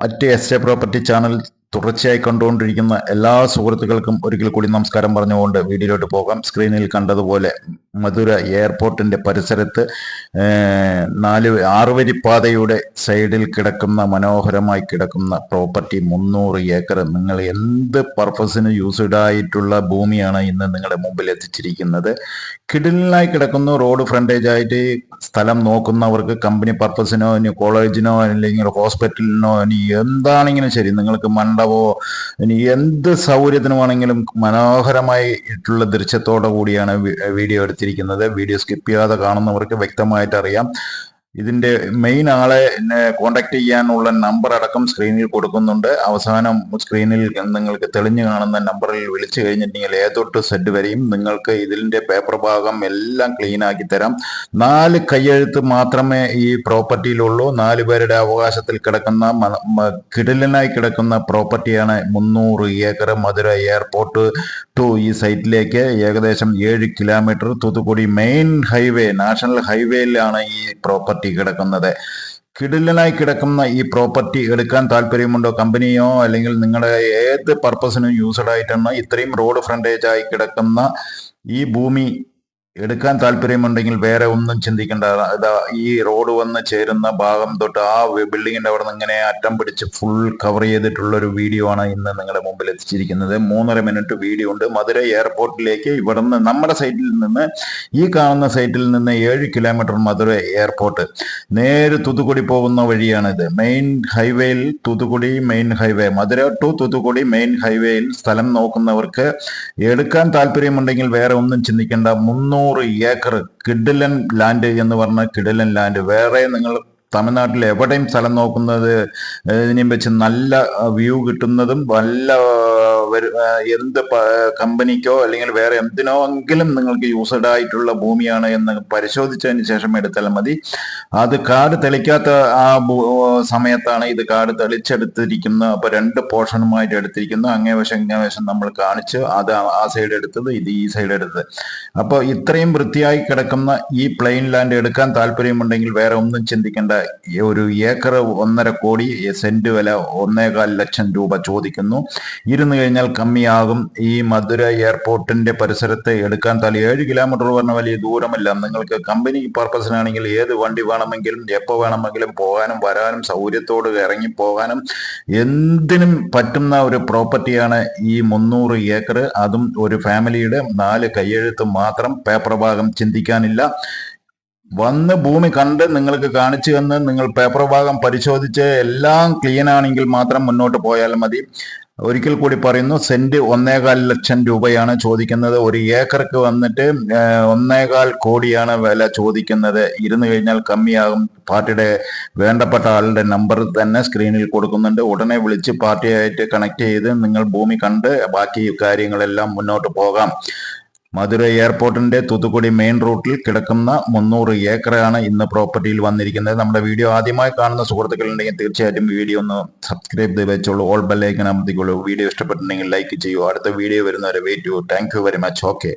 At S A property channel തുടർച്ചയായി കണ്ടുകൊണ്ടിരിക്കുന്ന എല്ലാ സുഹൃത്തുക്കൾക്കും ഒരിക്കൽ കൂടി നമസ്കാരം പറഞ്ഞുകൊണ്ട് വീഡിയോയിലോട്ട് പോകാം. സ്ക്രീനിൽ കണ്ടതുപോലെ മധുര എയർപോർട്ടിന്റെ പരിസരത്ത് നാല് ആറുവരിപ്പാതയുടെ സൈഡിൽ കിടക്കുന്ന മനോഹരമായി കിടക്കുന്ന പ്രോപ്പർട്ടി മുന്നൂറ് ഏക്കർ. നിങ്ങൾ എന്ത് പർപ്പസിന് യൂസ്ഡ് ആയിട്ടുള്ള ഭൂമിയാണ് ഇന്ന് നിങ്ങളുടെ മുമ്പിൽ എത്തിച്ചിരിക്കുന്നത്. കിടിലായി കിടക്കുന്നു റോഡ് ഫ്രണ്ടേജ് ആയിട്ട് സ്ഥലം നോക്കുന്നവർക്ക് കമ്പനി പർപ്പസിനോ ഇനി കോളേജിനോ അല്ലെങ്കിൽ ഹോസ്പിറ്റലിനോ ഇനി എന്താണെങ്കിലും ശരി നിങ്ങൾക്ക് മണ്ഡപമോ ഇനി എന്ത് സൗകര്യത്തിന് വേണമെങ്കിലും മനോഹരമായിട്ടുള്ള ദൃശ്യത്തോടു കൂടിയാണ് വീഡിയോ എടുത്തിരിക്കുന്നത്. വീഡിയോ സ്കിപ്പ് ചെയ്യാതെ കാണുന്നവർക്ക് വ്യക്തമായിട്ട് അറിയാം ഇതിന്റെ മെയിൻ ആളെ കോണ്ടാക്ട് ചെയ്യാനുള്ള നമ്പർ അടക്കം സ്ക്രീനിൽ കൊടുക്കുന്നുണ്ട്. അവസാനം സ്ക്രീനിൽ നിങ്ങൾക്ക് തെളിഞ്ഞു കാണുന്ന നമ്പറിൽ വിളിച്ചു കഴിഞ്ഞിട്ടുണ്ടെങ്കിൽ ഏതൊട്ട് സെറ്റ് വരെയും നിങ്ങൾക്ക് ഇതിന്റെ പേപ്പർ ഭാഗം എല്ലാം ക്ലീൻ ആക്കി തരാം. നാല് കയ്യെഴുത്ത് മാത്രമേ ഈ പ്രോപ്പർട്ടിയിലുള്ളൂ നാല് പേരുടെ അവകാശത്തിൽ കിടക്കുന്ന കിടലിനായി കിടക്കുന്ന പ്രോപ്പർട്ടിയാണ് മുന്നൂറ് ഏക്കർ മധുര എയർപോർട്ട് ടു ഈ സൈറ്റിലേക്ക് ഏകദേശം ഏഴ് kilometre Thoothukudi main highway national ഹൈവേയിലാണ് ഈ പ്രോപ്പർട്ടി കിടക്കുന്നത്. കിടിലനായി കിടക്കുന്ന ഈ പ്രോപ്പർട്ടി എടുക്കാൻ താല്പര്യമുണ്ടോ കമ്പനിയോ അല്ലെങ്കിൽ നിങ്ങളുടെ ഏത് പർപ്പസിനും യൂസ്ഡ് ആയിട്ടാണ് ഇത്രയും റോഡ് ഫ്രണ്ടേജ് ആയി കിടക്കുന്ന ഈ ഭൂമി എടുക്കാൻ താല്പര്യമുണ്ടെങ്കിൽ വേറെ ഒന്നും ചിന്തിക്കേണ്ട. ഇതാ ഈ റോഡ് വന്ന് ചേരുന്ന ഭാഗം തൊട്ട് ആ ബിൽഡിങ്ങിന്റെ അവിടെ നിന്ന് ഇങ്ങനെ അറ്റം പിടിച്ച് ഫുൾ കവർ ചെയ്തിട്ടുള്ള ഒരു വീഡിയോ ആണ് ഇന്ന് നിങ്ങളുടെ മുമ്പിൽ എത്തിച്ചിരിക്കുന്നത്. മൂന്നര മിനിറ്റ് വീഡിയോ ഉണ്ട്. മധുര എയർപോർട്ടിലേക്ക് ഇവിടുന്ന് നമ്മുടെ സൈറ്റിൽ നിന്ന് ഈ കാണുന്ന സൈറ്റിൽ നിന്ന് ഏഴ് കിലോമീറ്റർ മധുര എയർപോർട്ട് നേരെ തൂത്തുക്കുടി പോകുന്ന വഴിയാണിത്. മെയിൻ ഹൈവേയിൽ Thoothukudi main highway Madurai to Thoothukudi main ഹൈവേയിൽ സ്ഥലം നോക്കുന്നവർക്ക് എടുക്കാൻ താല്പര്യമുണ്ടെങ്കിൽ വേറെ ഒന്നും ചിന്തിക്കേണ്ട. മുന്നൂറ് ഏക്കർ കിഡിലൻ ലാൻഡ് എന്ന് പറഞ്ഞ കിഡിലൻ ലാൻഡ് വേറെ നിങ്ങൾ തമിഴ്നാട്ടിൽ എവിടെയും സ്ഥലം നോക്കുന്നത് ഇതിനെയും വെച്ച് നല്ല വ്യൂ കിട്ടുന്നതും നല്ല എന്ത് കമ്പനിക്കോ അല്ലെങ്കിൽ വേറെ എന്തിനോ എങ്കിലും നിങ്ങൾക്ക് യൂസ്ഡ് ആയിട്ടുള്ള ഭൂമിയാണ് എന്ന് പരിശോധിച്ചതിന് ശേഷം എടുത്താൽ മതി. അത് കാട് തെളിക്കാത്ത ആ സമയത്താണ് ഇത് കാട് തെളിച്ചെടുത്തിരിക്കുന്ന അപ്പൊ രണ്ട് പോർഷനുമായിട്ട് എടുത്തിരിക്കുന്നു. അങ്ങേ വശം ഇങ്ങേ വശം നമ്മൾ കാണിച്ച് അത് ആ- സൈഡ് എടുത്തത് ഇത് ഈ സൈഡ് എടുത്തത്. അപ്പൊ ഇത്രയും വൃത്തിയായി കിടക്കുന്ന ഈ പ്ലെയിൻ ലാൻഡ് എടുക്കാൻ താല്പര്യമുണ്ടെങ്കിൽ വേറെ ഒന്നും ചിന്തിക്കേണ്ട. ഒരു ഏക്കർ ഒന്നര കോടി സെന്റ് വില ഒന്നേകാൽ ലക്ഷം രൂപ ചോദിക്കുന്നു. ഇരുന്ന് കഴിഞ്ഞാൽ കമ്മിയാകും. ഈ മധുര എയർപോർട്ടിന്റെ പരിസരത്ത് എടുക്കാൻ താൽ ഏഴ് കിലോമീറ്റർ പറഞ്ഞ വലിയ ദൂരമല്ല. നിങ്ങൾക്ക് കമ്പനി പർപ്പസിനാണെങ്കിൽ ഏത് വണ്ടി വേണമെങ്കിലും എപ്പോൾ വേണമെങ്കിലും പോകാനും വരാനും സൗകര്യത്തോട് ഇറങ്ങി പോകാനും എന്തിനും പറ്റുന്ന ഒരു പ്രോപ്പർട്ടിയാണ് ഈ മുന്നൂറ് ഏക്കർ അതും ഒരു ഫാമിലിയുടെ നാല് കയ്യെഴുത്ത് മാത്രം പേപ്പർ ഭാഗം ചിന്തിക്കാനില്ല. വന്ന് ഭൂമി കണ്ട് നിങ്ങൾക്ക് കാണിച്ചു തന്ന് നിങ്ങൾ പേപ്പർ ഭാഗം പരിശോധിച്ച് എല്ലാം ക്ലീൻ ആണെങ്കിൽ മാത്രം മുന്നോട്ട് പോയാൽ മതി. ഒരിക്കൽ കൂടി പറയുന്നു സെന്റ് ഒന്നേകാൽ ലക്ഷം രൂപയാണ് ചോദിക്കുന്നത്. ഒരു ഏക്കർക്ക് വന്നിട്ട് ഒന്നേകാൽ കോടിയാണ് വില ചോദിക്കുന്നത്. ഇരുന്ന് കഴിഞ്ഞാൽ കമ്മിയാകും. പാർട്ടിയുടെ വേണ്ടപ്പെട്ട ആളുടെ നമ്പർ തന്നെ സ്ക്രീനിൽ കൊടുക്കുന്നുണ്ട്. ഉടനെ വിളിച്ച് പാർട്ടിയായിട്ട് കണക്ട് ചെയ്ത് നിങ്ങൾ ഭൂമി കണ്ട് ബാക്കി കാര്യങ്ങളെല്ലാം മുന്നോട്ട് പോകാം. മധുര എയർപോർട്ടിന്റെ തൂത്തുക്കുടി മെയിൻ റൂട്ടിൽ കിടക്കുന്ന മുന്നൂറ് ഏക്കറാണ് ഇന്ന് പ്രോപ്പർട്ടിയിൽ വന്നിരിക്കുന്നത്. നമ്മുടെ വീഡിയോ ആദ്യമായി കാണുന്ന സുഹൃത്തുക്കളുണ്ടെങ്കിൽ തീർച്ചയായിട്ടും വീഡിയോ ഒന്ന് സബ്സ്ക്രൈബ് ചെയ്ത് വെച്ചോളൂ. ഓൾ ബെല്ലൈക്കൻ അമർത്തിക്കോളൂ വീഡിയോ ഇഷ്ടപ്പെട്ടിട്ടുണ്ടെങ്കിൽ ലൈക്ക് ചെയ്യൂ അടുത്ത വീഡിയോ വരുന്നവരെ വെയിറ്റ് ചെയ്യൂ. Thank very much okay